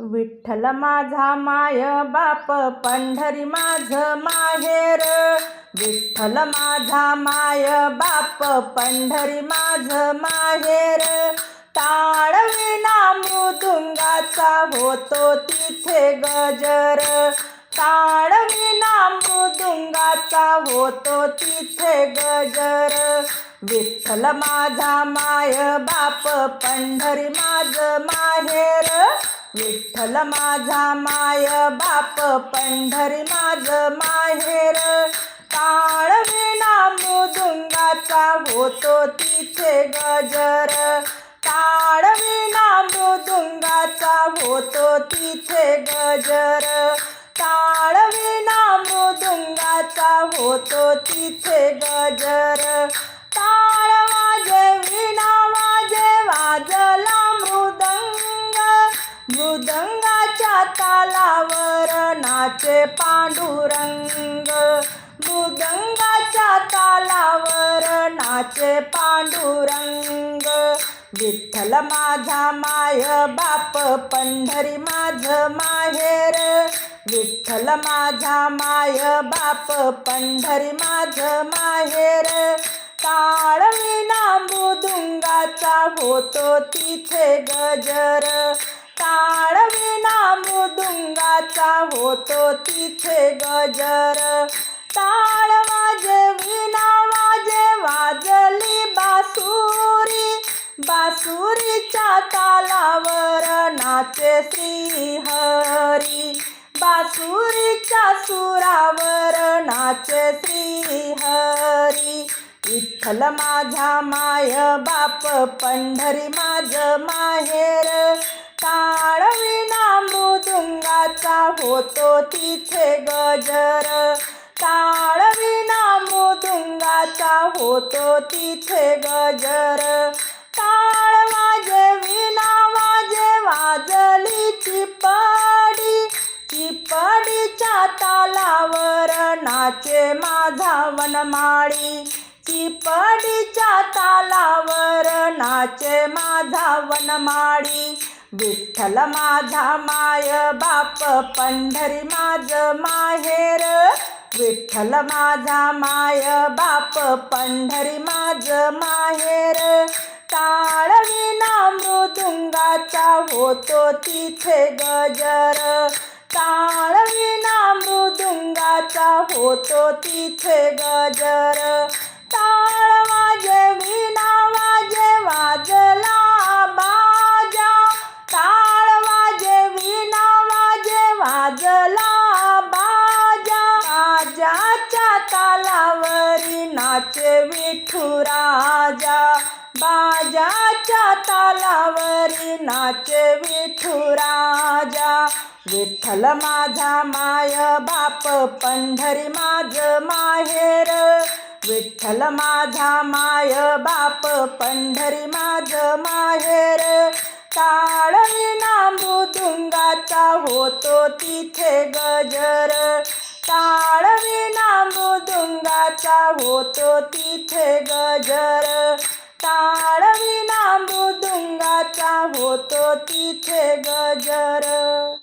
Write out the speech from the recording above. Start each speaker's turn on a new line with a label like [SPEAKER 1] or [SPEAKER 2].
[SPEAKER 1] विठ्ठल माझा माय बाप पंढरी माझ माहेर. विठ्ठल माझा माय बाप पंढरी माझ माहेर. ताळविना मृदुंगाचा होतो तिथे गजर. ताळविना मृदुंगाचा होतो तिथे गजर. विठ्ठल माझा माय बाप पंढरी माझ माहेर. विठ्ठल माझा माय बाप पंढरी माझ माहेर. टाळविना मृदुंगाचा होतो तिथे गजर. टाळविना मृदुंगाचा होतो तिथे गजर. टाळविना मृदुंगाचा होतो तिथे गजर. नाचे पांडुरंग मृदंगाच्या तालावर नाचे पांडुरंग. विठ्ठल माझा माय बाप पंढरी माझ माहेर. विठ्ठल माझा माय बाप पंढरी माझ माहेर. टाळविना मृदुंगाचा होतो तिथे गजर. टाळविना मृदुंगाचा होतो तिथे गजर. टाळ वाजे विना वाजे वाजली बासुरी. बासुरीच्या तालावर नाचे श्रीहरी. बासुरीच्या सुरावर नाचे श्रीहरी. विठ्ठल माझा माय बाप पंढरी माझ माहेर. ताळविना मृदुंगाचा होतो तिथे गजर. ताळविना मृदुंगाचा होतो तिथे गजर. ताळ वाजे विना वाजे वाजली चिपडी. चिपडीच्या तालावर नाचे माझा वनमाळी. चिपडीच्या तालावर नाचे माझा वनमाळी. विठ्ठल माझा माय बाप पंढरी माझ माहेर. विठ्ठल माझा माय बाप पंढरी माझ माहेर. ताळविना मृदुंगाचा होतो तिथे गजर. ताळविना मृदुंगाचा होतो तिथे गजर. ताळ वाजे विना वाजे वाजला तालावरी नाचे विठुराजा विठ्ठल माझा माय बाप पंढरी माझ माहेर. विठ्ठल माझा माय बाप पंढरी माझ माहेर. ताळवी मृदुंगाचा होतो तिथे गजर. ताळवी मृदुंगाचा होतो तिथे गजर. ता होतो तिथे गजर।